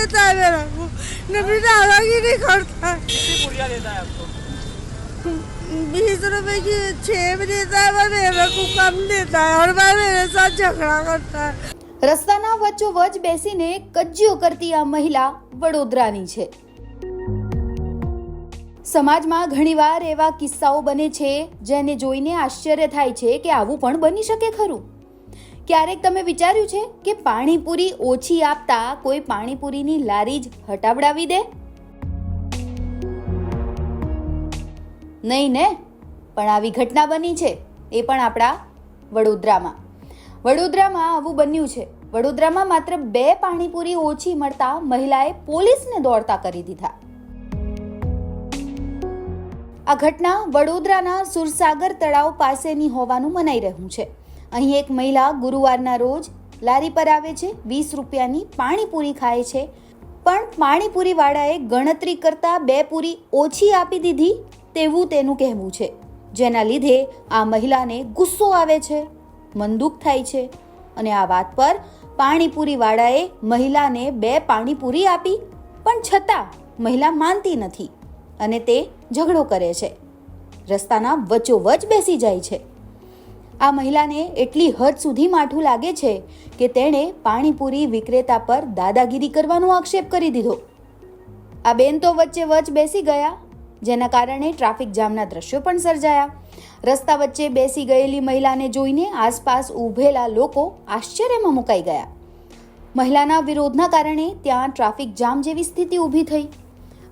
देता है मेरा को न फिर दादागिरी करता है कितनी पुड़िया देता है आपको बीस रुपए की छः भी देता है पर मेरे को कम देता है और मैं मेरे साथ झगड़ा करता है રસ્તાના વચ્ચોવચ બેસીને કજ્જીઓ કરતી આ મહિલા વડોદરાની છે સમાજમાં ઘણીવાર એવા કિસ્સાઓ બને છે જેને જોઈને આશ્ચર્ય થાય છે કે આવું પણ બની શકે ખરું ક્યારેક તમે વિચાર્યું છે કે પાણીપુરી ઓછી આપતા કોઈ પાણીપુરીની લારી જ હટાવડાવી દે? નહીં ને? પણ આવી ઘટના બની છે. એ પણ આપણા વડોદરામાં. વડોદરામાં આવું બન્યું છે. વડોદરામાં માત્ર બે પાણીપુરી ઓછી મળતા મહિલાએ પોલીસને દોડતા કરી દીધા. આ ઘટના વડોદરાના સુરસાગર તળાવ પાસેની હોવાનું મનાઈ રહ્યું છે. અહીં એક મહિલા ગુરુવારના રોજ લારી પર આવે છે, વીસ રૂપિયાની પાણીપુરી ખાય છે. પણ પાણીપુરીવાળાએ ગણતરી કરતાં બે પૂરી ઓછી આપી દીધી તેવું તેનું કહેવું છે. જેના લીધે આ મહિલાને ગુસ્સો આવે છે મન દુઃખ થાય છે અને આ વાત પર પાણીપુરીવાળાએ મહિલાને બે પાણીપુરી આપી, પણ છતાં મહિલા માનતી નથી. અને તે ઝઘડો કરે છે. રસ્તાના વચ્ચોવચ બેસી જાય છે. આ મહિલાને એટલી હદ સુધી માઠું લાગે છે કે તેણે પાણીપુરી વિક્રેતા પર દાદાગીરી કરવાનો આક્ષેપ કરી દીધો. આ બેન તો વચ્ચે વચ બેસી ગયા, જેના કારણે ટ્રાફિક જામના દ્રશ્યો પણ સર્જાયા. રસ્તા વચ્ચે બેસી ગયેલી મહિલાને જોઈને આસપાસ ઊભેલા લોકો આશ્ચર્યમાં મુકાઈ ગયા. મહિલાના વિરોધના કારણે ત્યાં ટ્રાફિક જામ જેવી સ્થિતિ ઊભી થઈ.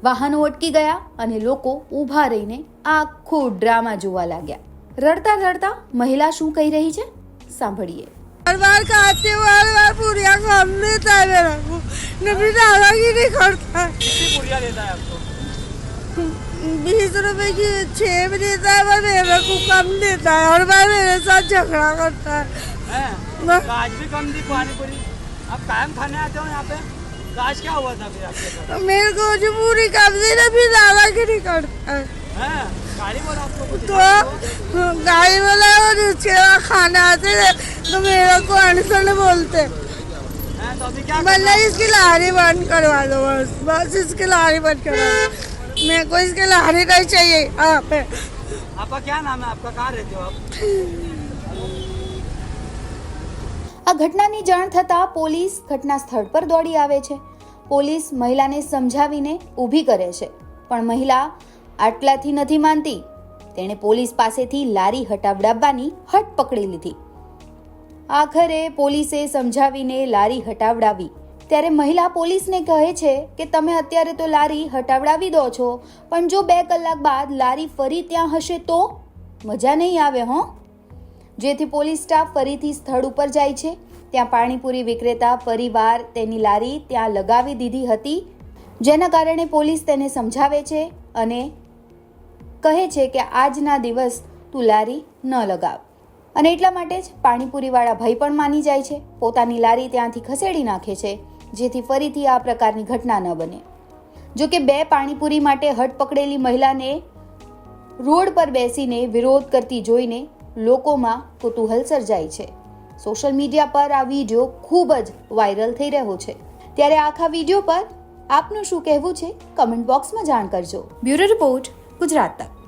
વાહનો અટકી ગયા અને લોકો ઊભા રહીને આખો ડ્રામા જોવા લાગ્યા રડતા રડતા મહિલા શું કહી રહી છે સાંભળીએ हर बार खाते हुए हर बार पूरिया कम देता है मेरा को न फिर दादागिरी करता है कितनी पुड़िया देता है आपको बीस रुपए की छः भी देता है पर मेरे को कम देता है और मैं मेरे साथ झगड़ा करता है हैं मैं- तो आज भी कम दी पानीपुरी आप कायम खाने आते हो यहाँ पे तो आज क्या हुआ था फिर आपके साथ मेरे को जो पूरी कम दी ना फिर दादागिरी करता है हैं गाड़ी बोला आपको कुछ तो गाड़ी वाला और उसके बाद खाना आते थे तो मेरे को अनसन बोलते हैं तो अभी क्या मतलब इसकी लारी बंद करवा दो बस बस इसकी लारी बंद करवा दो मेरे को इसकी लारी नहीं चाहिए यहाँ पे आपका क्या नाम है आपका कहाँ रहते हो आप આ ઘટનાની જાણ થતાં પોલીસ ઘટના સ્થળ પર દોડી આવે છે પોલીસ મહિલાને સમજાવીને ઊભી કરે છે. પણ મહિલા આટલાથી નથી માનતી. તેણે પોલીસ પાસેથી લારી હટાવડાવવાની હટ પકડી લીધી. આખરે પોલીસે સમજાવીને લારી હટાવડાવી. ત્યારે મહિલા પોલીસને કહે છે કે, તમે અત્યારે તો લારી હટાવડાવી દો છો, પણ જો બે કલાક બાદ લારી ફરી ત્યાં હશે તો? મજા નહીં આવે હો. જેથી પોલીસ સ્ટાફ ફરીથી સ્થળ ઉપર જાય છે. ત્યાં પાણીપુરી વિક્રેતા, પરિવાર તેની લારી ત્યાં લગાવી દીધી હતી, જેના કારણે પોલીસ તેને સમજાવે છે અને કહે છે કે આજના દિવસ તું લારી ન લગાવ. અને એટલા માટે જ પાણીપુરીવાળા ભાઈ પણ માની જાય છે. પોતાની લારી ત્યાંથી ખસેડી નાખે છે, જેથી ફરીથી આ પ્રકારની ઘટના ન બને. જો કે બે પાણીપુરી માટે હટ પકડેલી મહિલાને રોડ પર બેસીને વિરોધ કરતી જોઈને લોકોમાં કુતૂહલ સર્જાય છે. સોશિયલ મીડિયા પર આ વીડિયો ખૂબ જ વાયરલ થઈ રહ્યો છે. ત્યારે આખા વીડિયો પર આપનું શું કહેવું છે? કમેન્ટ બોક્સમાં જાણ કરજો. બ્યુરો રિપોર્ટ ગુજરાત તક.